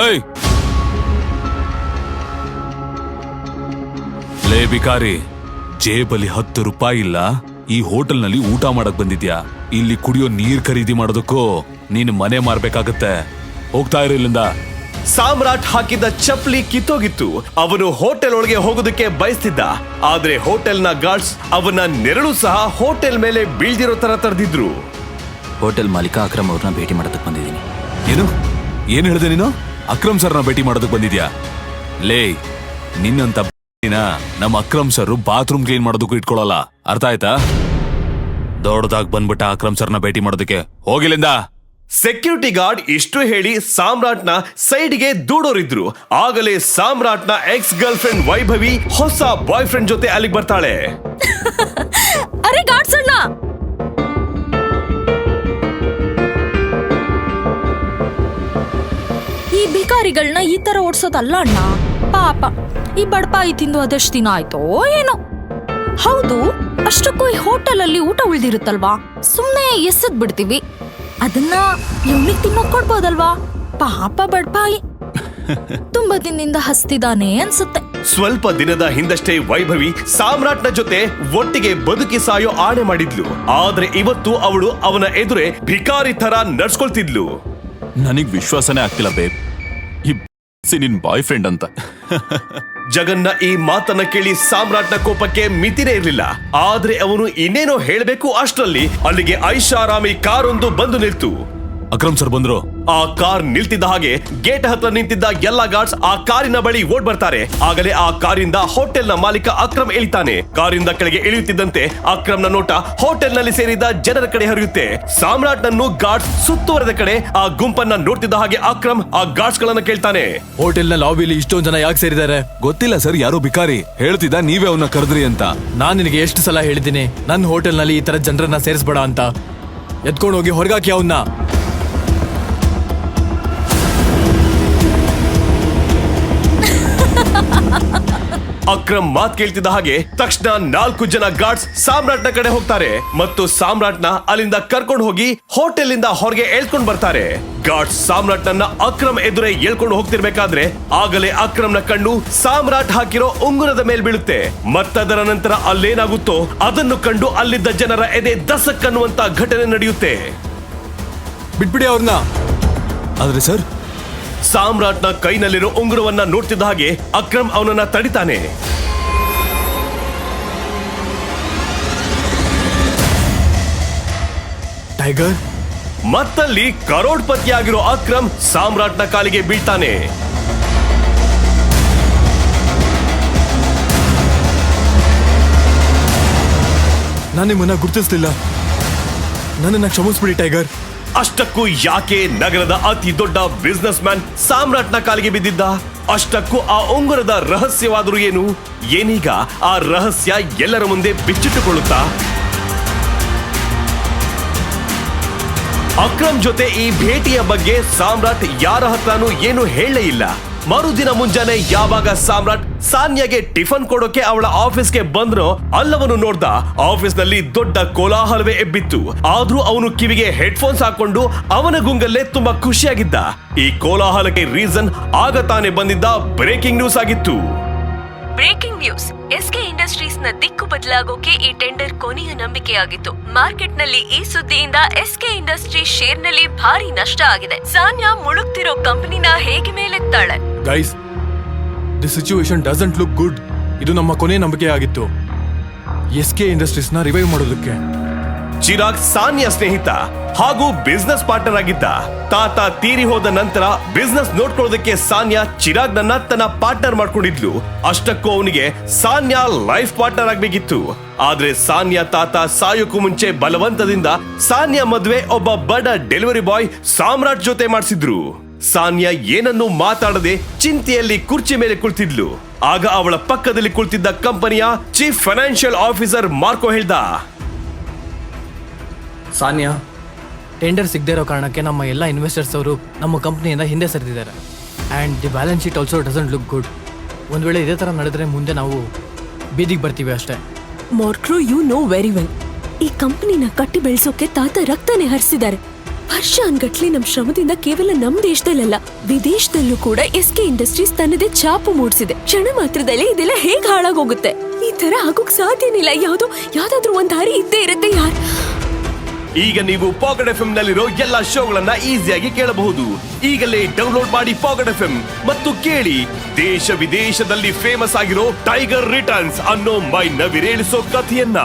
ಏಯ್! ಲೇ ಬಿಕಾರಿ ಜೇಬಲ್ಲಿ ಹತ್ತು ರೂಪಾಯಿ ಇಲ್ಲ. ಈ ಹೋಟೆಲ್ನಲ್ಲಿ ಊಟ ಮಾಡಕ್ ಬಂದಿದ್ಯಾ? ಇಲ್ಲಿ ಕುಡಿಯೋ ನೀರ್ ಖರೀದಿ ಮಾಡೋದಕ್ಕೂ ನೀನು ಮನೆ ಮಾರ್ಬೇಕಾಗತ್ತೆ. ಹೋಗ್ತಾ ಇರು ಇಲ್ಲಿಂದ. ಸಾಮ್ರಾಟ್ ಹಾಕಿದ್ದ ಚಪ್ಪಲಿ ಕಿತ್ತೋಗಿತ್ತು. ಅವನು ಹೋಟೆಲ್ ಒಳಗೆ ಹೋಗೋದಕ್ಕೆ ಬಯಸ್ತಿದ್ದ. ಆದ್ರೆ ಹೋಟೆಲ್ನ ಗಾರ್ಡ್ಸ್ ಅವನ ನೆರಳು ಸಹ ಹೋಟೆಲ್ ಮೇಲೆ ಬೀಳ್ದಿರೋ ತರ ತರದಿದ್ರು. ಹೋಟೆಲ್ ಮಾಲೀಕ ಅಕ್ರಮ್ ಅವ್ರನ್ನ ಭೇಟಿ ಮಾಡೋದಕ್ಕೆ ಬಂದಿದ್ದೀನಿ. ಏನು? ಏನ್ ಹೇಳಿದೆ ನೀನು? ಅಕ್ರಮ್ ಸರ್ನ ಭೇಟಿ ಮಾಡೋದಕ್ಕೆ ಬಂದಿದ್ಯಾ? ಲೇ ನಿನ್ನಂತ ನಮ್ಮ ಅಕ್ರಮ್ ಸರ್ ಬಾತ್ರೂಮ್ ಕ್ಲೀನ್ ಮಾಡೋದಕ್ಕೂ ಇಟ್ಕೊಳ್ಳಲ್ಲ ಅರ್ಥ ಆಯ್ತಾ? ದೊಡ್ಡದಾಗ್ ಬಂದ್ಬಿಟ್ಟ ಅಕ್ರಮ್ ಸರ್ನ ಭೇಟಿ ಮಾಡೋದಕ್ಕೆ. ಹೋಗಿಲಿಂದ ಸೆಕ್ಯೂರಿಟಿ ಗಾರ್ಡ್ ಇಷ್ಟು ಹೇಳಿ ಸಾಮ್ರಾಟ್ನ ಸೈಡ್ಗೆ ದೂಡೋರಿದ್ರು. ಆಗಲೇ ಸಾಮ್ರಾಟ್ನ ಎಕ್ಸ್ ಗರ್ಲ್ ಫ್ರೆಂಡ್ ವೈಭವಿ ಹೊಸ ಬಾಯ್ ಫ್ರೆಂಡ್ ಜೊತೆ ಅಲ್ಲಿಗೆ ಬರ್ತಾಳೆ. ಅರೆ ಗಾರ್ಡ್ ಅಣ್ಣ ಈ ಭಿಕಾರಿಗಳನ್ನ ಈ ತರ ಓಡಿಸೋದಲ್ಲ ಅಣ್ಣ? ಪಾಪ. ಈ ಬಡಪಾಯಿ ತಿಂದು ಅದೆಷ್ಟು ದಿನ ಆಯ್ತೋ ಏನೋ. ಹೌದು ಅಷ್ಟಕ್ಕೂ ಈ ಹೋಟೆಲ್ ಅಲ್ಲಿ ಊಟ ಉಳ್ದಿರುತ್ತಲ್ವಾ? ಸುಮ್ನೆ ಎಸದ್ ಬಿಡ್ತೀವಿ ಅದನ್ನ ಇವನಿಗೆ ತಿನ್ನೋಕ್ ಕೊಡ್ಬೋದಲ್ವಾ? ಪಾಪ ಬಡಪಾಯಿ. ತುಂಬಾ ದಿನದಿಂದ ಹಸ್ತಿದಾನೆ ಅನ್ಸುತ್ತೆ. ಸ್ವಲ್ಪ ದಿನದ ಹಿಂದಷ್ಟೇ ವೈಭವಿ ಸಾಮ್ರಾಟ್ನ ಜೊತೆ ಒಟ್ಟಿಗೆ ಬದುಕಿ ಸಾಯೋ ಆಣೆ ಮಾಡಿದ್ಲು. ಆದ್ರೆ ಇವತ್ತು ಅವಳು ಅವನ ಎದುರೇ ಭಿಕಾರಿ ತರ ನಡ್ಸ್ಕೊಳ್ತಿದ್ಲು. ನನಗ್ ವಿಶ್ವಾಸನೇ ಆಗ್ತಿಲ್ಲ ಬೇಬ್. ಸಿ ನಿನ್ ಬಾಯ್ ಫ್ರೆಂಡ್ ಅಂತ. ಜಗನ್ನ ಈ ಮಾತನ್ನ ಕೇಳಿ ಸಾಮ್ರಾಟ್ನ ಕೋಪಕ್ಕೆ ಮಿತಿನೇ ಇರಲಿಲ್ಲ. ಆದ್ರೆ ಅವನು ಇನ್ನೇನೋ ಹೇಳಬೇಕು ಅಷ್ಟರಲ್ಲಿ ಅಲ್ಲಿಗೆ ಐಷಾರಾಮಿ ಕಾರೊಂದು ಬಂದು ನಿಲ್ತು. ಅಕ್ರಮ್ ಸರ್ ಬಂದ್ರು. ಆ ಕಾರ್ ನಿಲ್ತಿದ್ದ ಹಾಗೆ ಗೇಟ್ ಹತ್ರ ನಿಂತಿದ್ದ ಎಲ್ಲಾ ಗಾರ್ಡ್ಸ್ ಆ ಕಾರಿನ ಬಳಿ ಓಡ್ ಬರ್ತಾರೆ. ಆಗಲೇ ಆ ಕಾರಿಂದ ಹೋಟೆಲ್ನ ಮಾಲೀಕ ಅಕ್ರಮ್ ಇಳಿತಾನೆ. ಕಾರಿಂದ ಕೆಳಗೆ ಇಳಿಯುತ್ತಿದ್ದಂತೆ ಅಕ್ರಮ್ನ ನೋಟ ಹೋಟೆಲ್ನಲ್ಲಿ ಸೇರಿದ ಜನರ ಕಡೆ ಹರಿಯುತ್ತೆ. ಸಾಮ್ರಾಟ್ ನನ್ನು ಗಾರ್ಡ್ಸ್ ಸುತ್ತುವರೆದ ಕಡೆ ಆ ಗುಂಪನ್ನ ನೋಡ್ತಿದ್ದ ಹಾಗೆ ಅಕ್ರಮ್ ಆ ಗಾರ್ಡ್ಸ್ ಗಳನ್ನ ಕೇಳ್ತಾನೆ. ಹೋಟೆಲ್ನ ಲಾಬಿಲಿ ಇಷ್ಟೊಂದು ಜನ ಯಾಕೆ ಸೇರಿದ್ದಾರೆ? ಗೊತ್ತಿಲ್ಲ ಸರ್ ಯಾರು ಬಿಕಾರಿ ಹೇಳ್ತಿದ್ದ ನೀವೇ ಅವನ್ನ ಕರೆದ್ರಿ ಅಂತ. ನಾನ್ ನಿನಗೆ ಎಷ್ಟು ಸಲ ಹೇಳಿದ್ದೀನಿ ನನ್ನ ಹೋಟೆಲ್ನಲ್ಲಿ ಈ ತರ ಜನರನ್ನ ಸೇರಿಸ್ಬೇಡ ಅಂತ. ಎತ್ಕೊಂಡು ಹೋಗಿ ಹೊರಗಾಕಿ ಅವನ್ನ ಅಕ್ರಮ್ ಮಾತ್ ಕೇಳ್ತಿದ್ದ ಹಾಗೆ ತಕ್ಷಣ ನಾಲ್ಕು ಜನ ಗಾರ್ಡ್ಸ್ ಸಾಮ್ರಾಟ್ನ ಕಡೆ ಹೋಗ್ತಾರೆ ಮತ್ತು ಸಾಮ್ರಾಟ್ನ ಅಲ್ಲಿಂದ ಕರ್ಕೊಂಡು ಹೋಗಿ ಹೋಟೆಲ್ ಇಂದ ಹೊರಗೆ ಎಳ್ಕೊಂಡ್ ಬರ್ತಾರೆ. ಗಾರ್ಡ್ಸ್ ಸಾಮ್ರಾಟ್ನನ್ನ ಅಕ್ರಮ್ ಎದುರೇ ಎಳ್ಕೊಂಡು ಹೋಗ್ತಿರ್ಬೇಕಾದ್ರೆ ಆಗಲೇ ಅಕ್ರಮ್ನ ಕಣ್ಣು ಸಾಮ್ರಾಟ್ ಹಾಕಿರೋ ಉಂಗುರದ ಮೇಲೆ ಬೀಳುತ್ತೆ. ಮತ್ತದರ ನಂತರ ಅಲ್ಲೇನಾಗುತ್ತೋ ಅದನ್ನು ಕಂಡು ಅಲ್ಲಿದ್ದ ಜನರ ಎದೆ ದಸಕ್ಕನ್ನುವಂತ ಘಟನೆ ನಡೆಯುತ್ತೆ. ಬಿಟ್ಬಿಡಿ ಅವ್ರನ್ನ. ಆದ್ರೆ ಸರ್ ಸಾಮ್ರಾಟ್ನ ಕೈನಲ್ಲಿರೋ ಉಂಗುರವನ್ನ ನೋಡ್ತಿದ್ದ ಹಾಗೆ ಅಕ್ರಮ್ ಅವನನ್ನ ತಡಿತಾನೆ. ಟೈಗರ್? ಮತ್ತಲ್ಲಿ ಕರೋಡ್ಪತಿಯಾಗಿರೋ ಅಕ್ರಮ್ ಸಾಮ್ರಾಟ್ನ ಕಾಲಿಗೆ ಬೀಳ್ತಾನೆ. ನಾನು ನಿಮ್ಮನ್ನ ಗುರುತಿಸ್ಲಿಲ್ಲ. ನನ್ನನ್ನ ಕ್ಷಮಿಸ್ಬಿಡಿ ಟೈಗರ್. ಅಷ್ಟಕ್ಕೂ ಯಾಕೆ ನಗರದ ಅತಿ ದೊಡ್ಡ ಬಿಸ್ನೆಸ್ ಮ್ಯಾನ್ ಸಾಮ್ರಾಟ್ನ ಕಾಲಿಗೆ ಬಿದ್ದಿದ್ದ? ಅಷ್ಟಕ್ಕೂ ಆ ಉಂಗುರದ ರಹಸ್ಯವಾದರೂ ಏನು? ಏನೀಗ ಆ ರಹಸ್ಯ ಎಲ್ಲರ ಮುಂದೆ ಬಿಚ್ಚಿಟ್ಟುಕೊಳ್ಳುತ್ತಾ? ಅಕ್ರಮ್ ಜೊತೆ ಈ ಭೇಟಿಯ ಬಗ್ಗೆ ಸಾಮ್ರಾಟ್ ಯಾರ ಹತ್ರನೂ ಏನು ಹೇಳಲೇ ಇಲ್ಲ. ಮರುದಿನ ಮುಂಜಾನೆ ಯಾವಾಗ ಸಾಮ್ರಾಟ್ ಸಾನ್ಯಾಗೆ ಟಿಫನ್ ಕೊಡೋಕೆ ಅವಳ ಆಫೀಸ್ಗೆ ಬಂದ್ರೋ ಅಲ್ಲವನು ನೋಡ್ದ ಆಫೀಸ್ನಲ್ಲಿ ದೊಡ್ಡ ಕೋಲಾಹಲವೇ ಎಬ್ಬಿತ್ತು. ಆದ್ರೂ ಅವನು ಕಿವಿಗೆ ಹೆಡ್ಫೋನ್ಸ್ ಹಾಕೊಂಡು ಅವನ ಗುಂಗಲ್ಲೇ ತುಂಬಾ ಖುಷಿಯಾಗಿದ್ದ. ಈ ಕೋಲಾಹಲಕ್ಕೆ ರೀಸನ್ ಆಗ ತಾನೇ ಬಂದಿದ್ದ ಬ್ರೇಕಿಂಗ್ ನ್ಯೂಸ್ ಆಗಿತ್ತು. ಬ್ರೇಕಿಂಗ್ ನ್ಯೂಸ್ ಎಸ್ಕೆ ಇಂಡಸ್ಟ್ರೀಸ್ನ ದಿಕ್ಕು ಬದಲಾಗೋಕೆ ಈ ಟೆಂಡರ್ ಕೊನೆಯ ನಂಬಿಕೆಯಾಗಿತ್ತು. ಮಾರ್ಕೆಟ್ನಲ್ಲಿ ಈ ಸುದ್ದಿಯಿಂದ ಎಸ್ಕೆ ಇಂಡಸ್ಟ್ರೀಸ್ ಶೇರ್ನಲ್ಲಿ ಭಾರಿ ನಷ್ಟ ಆಗಿದೆ. ಸಾನ್ಯಾ ಮುಳುಗ್ತಿರೋ ಕಂಪನಿನ ಹೇಗೆ ಮೇಲೆತ್ತಾಳೆ? Guys the situation doesn't look good ಇದು ನಮ್ಮ ಕೊನೆ ನಂಬಿಕೆ ಆಗಿತ್ತು ಎಸ್ ಕೆ ಇಂಡಸ್ಟ್ರೀಸ್ನ ರಿವೈವ್ ಮಾಡೋದಕ್ಕೆ. ಚಿರಾಗ್ ಸಾನ್ಯ ಸ್ನೇಹಿತ ಹಾಗೂ ಬಿಸ್ನೆಸ್ ಪಾರ್ಟ್ನರ್ ಆಗಿದ್ದ ತಾತ ತೀರಿ ಹೋದ ನಂತರ ಬಿಸ್ನೆಸ್ ನೋಡ್ಕೊಳ್ಳೋದಕ್ಕೆ ಸಾನ್ಯ ಚಿರಾಗ್ ನನ್ನ ತನ್ನ ಪಾರ್ಟ್ನರ್ ಮಾಡ್ಕೊಂಡಿದ್ಲು. ಅಷ್ಟಕ್ಕೂ ಅವನಿಗೆ ಸಾನ್ಯ ಲೈಫ್ ಪಾರ್ಟ್ನರ್ ಆಗ್ಬೇಕಿತ್ತು. ಆದ್ರೆ ಸಾನ್ಯ ತಾತ ಸಾಯೋಕ್ಕೂ ಮುಂಚೆ ಬಲವಂತದಿಂದ ಸಾನ್ಯ ಮದ್ವೆ ಒಬ್ಬ ಬಡ ಡೆಲಿವರಿ ಬಾಯ್ ಸಾಮ್ರಾಟ್ ಜೊತೆ ಮಾಡಿಸಿದ್ರು. ಸಾನ್ಯ ಏನನ್ನೂ ಮಾತಾಡದೆ ಚಿಂತೆಯಲ್ಲಿ ಕುರ್ಚಿ ಮೇಲೆ ಕುಳಿತಿದ್ಲು. ಆಗ ಅವಳ ಪಕ್ಕದಲ್ಲಿ ಕುಳಿತಿದ್ದ ಕಂಪನಿಯ ಚೀಫ್ ಫೈನಾನ್ಷಿಯಲ್ ಆಫೀಸರ್ ಮಾರ್ಕೋ ಹೇಳ್ದ. ಸಾನ್ಯಾ ಟೆಂಡರ್ ಸಿಗದೇ ಇರೋ ಕಾರಣಕ್ಕೆ ನಮ್ಮ ಎಲ್ಲ ಇನ್ವೆಸ್ಟರ್ಸ್ ಅವರು ನಮ್ಮ ಕಂಪ್ನಿಯಿಂದ ಹಿಂದೆ ಸರಿದಿದ್ದಾರೆ. And the balance sheet also doesn't look good ಒಂದು ವೇಳೆ ಇದೇ ಥರ ನಡೆದ್ರೆ ಮುಂದೆ ನಾವು ಬೀದಿಗೆ ಬರ್ತೀವಿ ಅಷ್ಟೇ. ಮಾರ್ಕ್ರೋ ಯು ನೋ ವೆರಿ ವೆಲ್ ಈ ಕಂಪನಿನ ಕಟ್ಟಿ ಬೆಳೆಸೋಕೆ ತಾತ ರಕ್ತನೇ ಹರಿಸಿದ್ದಾರೆ. ವರ್ಷಾನ್ಗಟ್ಲೆ ನಮ್ ಶ್ರಮದಿಂದ ಕೇವಲ ನಮ್ ದೇಶದಲ್ಲ ವಿದೇಶದಲ್ಲೂ ಕೂಡ ಎಸ್ ಕೆ ಇಂಡಸ್ಟ್ರೀಸ್ ತನ್ನದೇ ಛಾಪು ಮೂಡಿಸಿದೆ. ಕ್ಷಣ ಮಾತ್ರದಲ್ಲಿ ಇದೆಲ್ಲ ಹೇಗ್ ಹಾಳಾಗೋಗುತ್ತೆ? ಈ ತರ ಆಗೋಕ್ ಸಾಧ್ಯನಿಲ್ಲ. ಯಾವ್ದೋ, ಯಾವ್ದಾದ್ರು ಒಂದ್ ದಾರಿ ಇದ್ದೇ ಇರುತ್ತೆ ಯಾರ್? ಈಗ ನೀವು ಪಾಕೆಟ್ ಎಫ್ ನಲ್ಲಿರೋ ಎಲ್ಲಾ ಶೋಗಳನ್ನ ಈಸಿಯಾಗಿ ಕೇಳಬಹುದು. ಈಗಲೇ ಡೌನ್ಲೋಡ್ ಮಾಡಿ ಪಾಕೆಟ್ ಎಫ್ ಮತ್ತು ಕೇಳಿ. ದೇಶ ವಿದೇಶದಲ್ಲಿ ಫೇಮಸ್ ಆಗಿರೋ ಟೈಗರ್ ರಿಟರ್ನ್ಸ್ ಅನ್ನೋ ಮೈ ನವಿರೇಳಿಸೋ ಕಥೆಯನ್ನ.